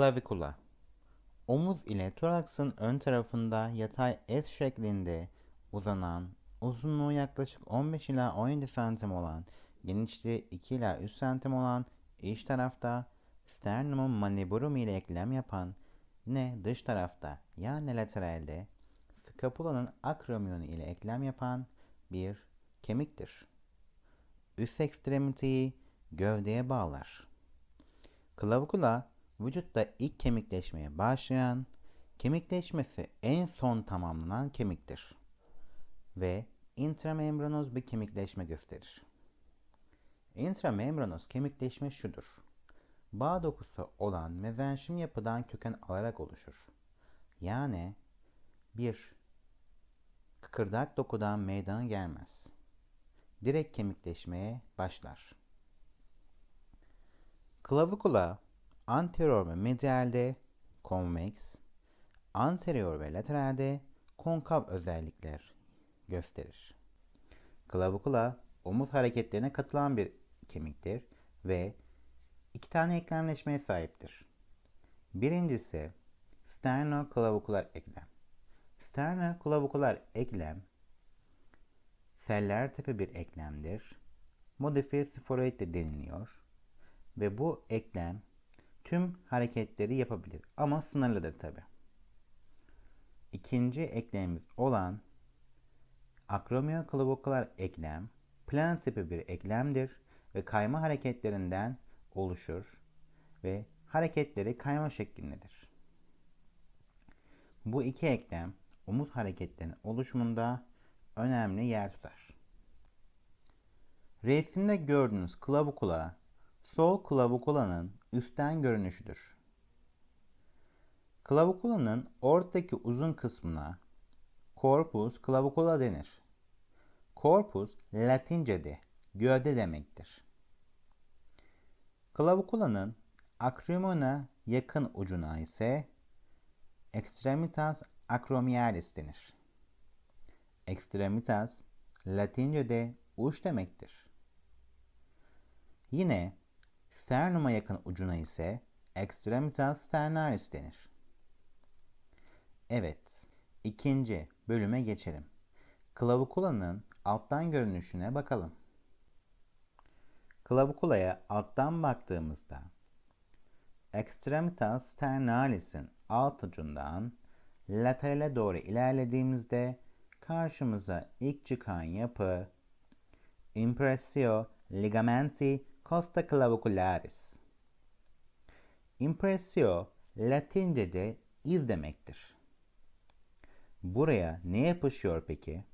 Klavikula Omuz ile toraksın ön tarafında yatay S şeklinde uzanan, uzunluğu yaklaşık 15 ila 17 santim olan, genişliği 2 ila 3 santim olan iç tarafta sternumun maneburum ile eklem yapan, yine dış tarafta yani lateralde skapulanın akromiyonu ile eklem yapan bir kemiktir. Üst ekstremiteyi gövdeye bağlar. Klavikula vücutta ilk kemikleşmeye başlayan, kemikleşmesi en son tamamlanan kemiktir ve intramembranoz bir kemikleşme gösterir. Intramembranoz kemikleşme şudur. Bağ dokusu olan mezenşim yapıdan köken alarak oluşur. Yani bir kıkırdak dokudan meydana gelmez. Direkt kemikleşmeye başlar. Klavikula anterior ve medialde konveks, anterior ve lateralde konkav özellikler gösterir. Klavikula omuz hareketlerine katılan bir kemiktir ve iki tane eklemleşmeye sahiptir. Birincisi sternoklavikular eklem. Sternoklavikular eklem seller tipi bir eklemdir. Modifiye sforoid de deniliyor. Ve bu eklem tüm hareketleri yapabilir ama sınırlıdır tabi. İkinci eklemimiz olan akromiyoklavikular eklem plan tipi bir eklemdir ve kayma hareketlerinden oluşur ve hareketleri kayma şeklindedir. Bu iki eklem omuz hareketlerinin oluşumunda önemli yer tutar. Resimde gördüğünüz klavikula sol klavikulanın üstten görünüşüdür. Klavikulanın ortadaki uzun kısmına corpus clavicula denir. Corpus Latince'de gövde demektir. Klavikulanın akromona yakın ucuna ise extremitas acromialis denir. Extremitas Latince'de uç demektir. Yine sternuma yakın ucuna ise extremitas sternaris denir. Evet, ikinci bölüme geçelim. Klavikulanın alttan görünüşüne bakalım. Klavikulaya alttan baktığımızda extremitas sternalis'in alt ucundan laterale doğru ilerlediğimizde karşımıza ilk çıkan yapı impressio ligamenti costa clavicularis. Impressio Latince'de iz demektir. Buraya ne yapışıyor peki?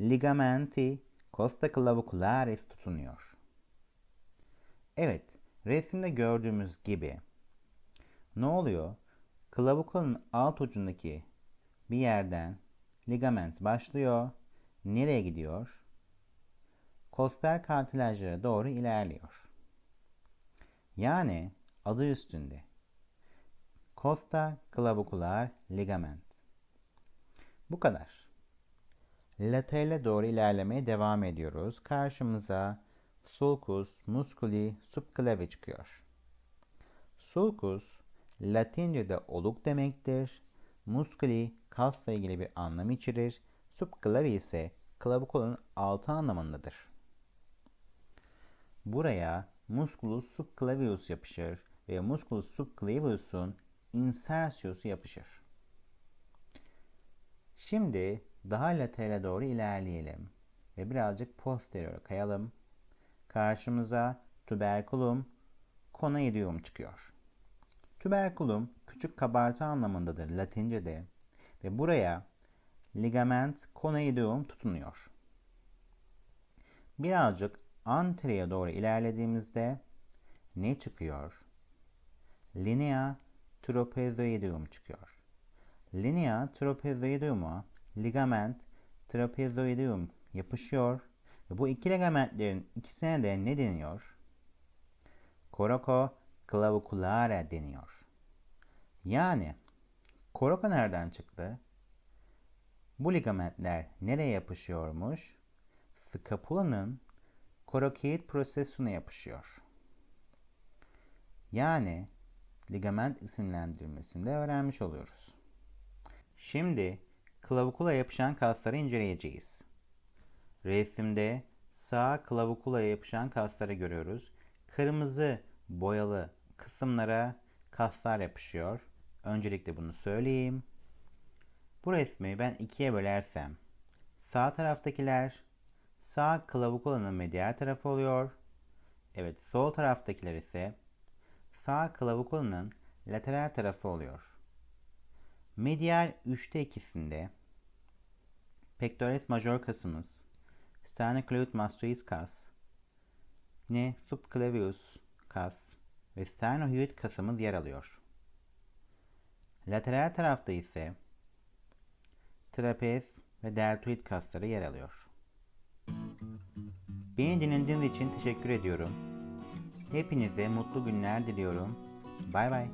Ligamenti costa clavicularis tutunuyor. Evet, resimde gördüğümüz gibi ne oluyor? Klavikulun alt ucundaki bir yerden ligament başlıyor. Nereye gidiyor? Koster kartilajlara doğru ilerliyor. Yani adı üstünde. Costa clavicular ligament. Bu kadar. Laterale doğru ilerlemeye devam ediyoruz. Karşımıza sulcus musculi subclavi çıkıyor. Sulcus Latince'de oluk demektir. Musculi kasla ilgili bir anlam içerir. Subclavi ise klavikulun altı anlamındadır. Buraya musculus subclavius yapışır ve musculus subclavius'un insertius'u yapışır. Şimdi daha laterale doğru ilerleyelim ve birazcık posterior kayalım. Karşımıza tuberculum conoideum çıkıyor. Tuberculum küçük kabartı anlamındadır Latince'de ve buraya ligament conoideum tutunuyor. Birazcık anteriye doğru ilerlediğimizde ne çıkıyor? Linea trapezoideum çıkıyor. Linea trapezoideum'a ligament trapezoideum yapışıyor ve bu iki ligamentlerin ikisine de ne deniyor? Coraco claviculare deniyor. Yani Coraco nereden çıktı? Bu ligamentler nereye yapışıyormuş? Skapulanın korakoid prosesine yapışıyor. Yani ligament isimlendirmesini de öğrenmiş oluyoruz. Şimdi klavikula yapışan kasları inceleyeceğiz. Resimde sağ klavikulaya yapışan kasları görüyoruz. Kırmızı boyalı kısımlara kaslar yapışıyor. Öncelikle bunu söyleyeyim. Bu resmi ben ikiye bölersem sağ taraftakiler sağ klavikulanın medial tarafı oluyor. Evet sol taraftakiler ise sağ klavikulanın lateral tarafı oluyor. Medial 3'te ikisinde pectoralis major kasımız, sternocleidomastoid mastoid kas, ne subclavius kas ve sternohyoid kasımız yer alıyor. Lateral tarafta ise trapez ve deltoid kasları yer alıyor. Beni dinlediğiniz için teşekkür ediyorum. Hepinize mutlu günler diliyorum. Bay bay.